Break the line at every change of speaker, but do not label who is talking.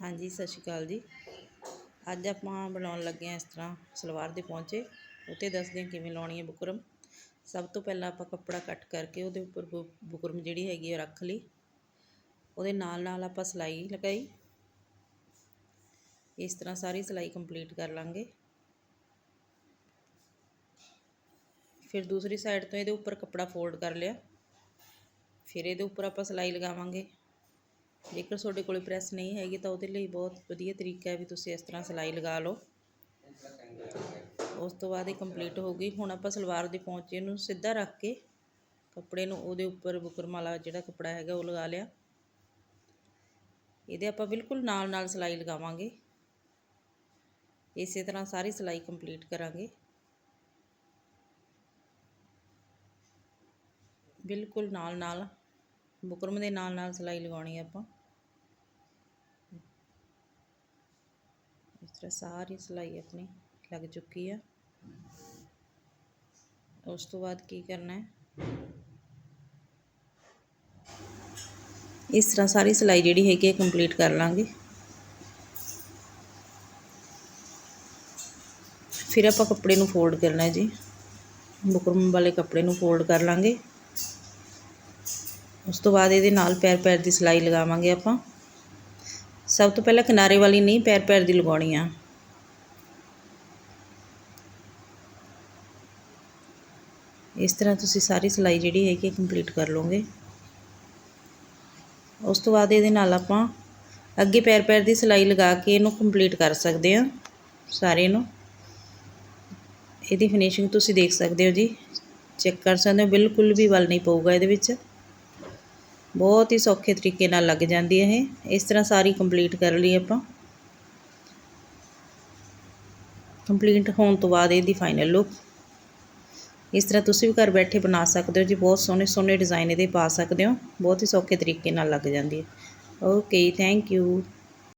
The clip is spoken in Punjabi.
ਹਾਂਜੀ, ਸਤਿ ਸ਼੍ਰੀ ਅਕਾਲ ਜੀ। ਅੱਜ ਆਪਾਂ ਬਣਾਉਣ ਲੱਗੇ ਹਾਂ ਇਸ ਤਰ੍ਹਾਂ ਸਲਵਾਰ ਦੇ ਪਹੁੰਚੇ ਉੱਤੇ ਦੱਸਦੇ ਹਾਂ ਕਿਵੇਂ ਲਾਉਣੀ ਹੈ ਬੁਕਰਮ। ਸਭ ਤੋਂ ਪਹਿਲਾਂ ਆਪਾਂ ਕੱਪੜਾ ਕੱਟ ਕਰਕੇ ਉਹਦੇ ਉੱਪਰ ਬੁ- ਬੁਕਰਮ ਜਿਹੜੀ ਹੈਗੀ ਉਹ ਰੱਖ ਲਈ। ਉਹਦੇ ਨਾਲ ਨਾਲ ਆਪਾਂ ਸਿਲਾਈ ਲਗਾਈ। ਇਸ ਤਰ੍ਹਾਂ ਸਾਰੀ ਸਿਲਾਈ ਕੰਪਲੀਟ ਕਰ ਲਾਂਗੇ। ਫਿਰ ਦੂਸਰੀ ਸਾਈਡ ਤੋਂ ਇਹਦੇ ਉੱਪਰ ਕੱਪੜਾ ਫੋਲਡ ਕਰ ਲਿਆ। ਫਿਰ ਇਹਦੇ ਉੱਪਰ ਆਪਾਂ ਸਿਲਾਈ ਲਗਾਵਾਂਗੇ। ਜੇਕਰ ਤੁਹਾਡੇ ਕੋਲ ਪ੍ਰੈਸ ਨਹੀਂ ਹੈਗੀ ਤਾਂ ਉਹਦੇ ਲਈ ਬਹੁਤ ਵਧੀਆ ਤਰੀਕਾ ਹੈ ਵੀ ਤੁਸੀਂ ਇਸ ਤਰ੍ਹਾਂ ਸਿਲਾਈ ਲਗਾ ਲਓ। ਉਸ ਤੋਂ ਬਾਅਦ ਇਹ ਕੰਪਲੀਟ ਹੋ ਗਈ। ਹੁਣ ਆਪਾਂ ਸਲਵਾਰ ਦੇ ਪੌਂਚੇ ਨੂੰ ਸਿੱਧਾ ਰੱਖ ਕੇ ਕੱਪੜੇ ਨੂੰ ਉਹਦੇ ਉੱਪਰ ਬੁਕਰਮ ਵਾਲਾ ਜਿਹੜਾ ਕੱਪੜਾ ਹੈਗਾ ਉਹ ਲਗਾ ਲਿਆ। ਇਹਦੇ ਆਪਾਂ ਬਿਲਕੁਲ ਨਾਲ ਨਾਲ ਸਿਲਾਈ ਲਗਾਵਾਂਗੇ। ਇਸੇ ਤਰ੍ਹਾਂ ਸਾਰੀ ਸਿਲਾਈ ਕੰਪਲੀਟ ਕਰਾਂਗੇ। ਬਿਲਕੁਲ ਨਾਲ ਨਾਲ ਬੁਕਰਮ ਦੇ ਨਾਲ ਨਾਲ ਸਿਲਾਈ ਲਗਾਉਣੀ ਹੈ ਆਪਾਂ ਇਸ ਤਰ੍ਹਾਂ ਸਾਰੀ ਸਿਲਾਈ ਆਪਣੀ ਲੱਗ ਚੁੱਕੀ ਆ। ਉਸ ਤੋਂ ਬਾਅਦ ਕੀ ਕਰਨਾ ਹੈ? ਇਸ ਤਰ੍ਹਾਂ ਸਾਰੀ ਸਿਲਾਈ ਜਿਹੜੀ ਹੈਗੀ ਹੈ ਕੰਪਲੀਟ ਕਰ ਲਾਂਗੇ। ਫਿਰ ਆਪਾਂ ਕੱਪੜੇ ਨੂੰ ਫੋਲਡ ਕਰਨਾ ਹੈ ਜੀ। ਬੁਕਰਮ ਵਾਲੇ ਕੱਪੜੇ ਨੂੰ ਫੋਲਡ ਕਰ ਲਾਂਗੇ। ਉਸ ਤੋਂ ਬਾਅਦ ਇਹਦੇ ਨਾਲ ਪੈਰ ਪੈਰ ਦੀ ਸਿਲਾਈ ਲਗਾਵਾਂਗੇ ਆਪਾਂ। ਸਭ ਤੋਂ ਪਹਿਲਾਂ ਕਿਨਾਰੇ ਵਾਲੀ ਨਹੀਂ ਪੈਰ ਪੈਰ ਦੀ ਲਗਾਉਣੀ ਆ। ਇਸ ਤਰ੍ਹਾਂ ਤੁਸੀਂ ਸਾਰੀ ਸਿਲਾਈ ਜਿਹੜੀ ਹੈਗੀ ਕੰਪਲੀਟ ਕਰ ਲਓਗੇ। ਉਸ ਤੋਂ ਬਾਅਦ ਇਹਦੇ ਨਾਲ ਆਪਾਂ ਅੱਗੇ ਪੈਰ ਪੈਰ ਦੀ ਸਿਲਾਈ ਲਗਾ ਕੇ ਇਹਨੂੰ ਕੰਪਲੀਟ ਕਰ ਸਕਦੇ ਹਾਂ ਸਾਰੇ ਨੂੰ। ਇਹਦੀ ਫਿਨਿਸ਼ਿੰਗ ਤੁਸੀਂ ਦੇਖ ਸਕਦੇ ਹੋ ਜੀ। ਚੈੱਕ ਕਰ ਸਕਦੇ ਹੋ, ਬਿਲਕੁਲ ਵੀ ਵਲ ਨਹੀਂ ਪਊਗਾ ਇਹਦੇ ਵਿੱਚ। ਬਹੁਤ ਹੀ ਸੌਖੇ ਤਰੀਕੇ ਨਾਲ ਲੱਗ ਜਾਂਦੀ ਹੈ ਇਹ। ਇਸ ਤਰ੍ਹਾਂ ਸਾਰੀ ਕੰਪਲੀਟ ਕਰ ਲਈ ਆਪਾਂ। ਕੰਪਲੀਟ ਹੋਣ ਤੋਂ ਬਾਅਦ ਇਹਦੀ ਫਾਈਨਲ ਲੁੱਕ ਇਸ ਤਰ੍ਹਾਂ ਤੁਸੀਂ ਵੀ ਘਰ ਬੈਠੇ ਬਣਾ ਸਕਦੇ ਹੋ ਜੀ। ਬਹੁਤ ਸੋਹਣੇ ਸੋਹਣੇ ਡਿਜ਼ਾਈਨ ਇਹਦੇ ਪਾ ਸਕਦੇ ਹੋ। ਬਹੁਤ ਹੀ ਸੌਖੇ ਤਰੀਕੇ ਨਾਲ ਲੱਗ ਜਾਂਦੀ ਹੈ। Okay thank you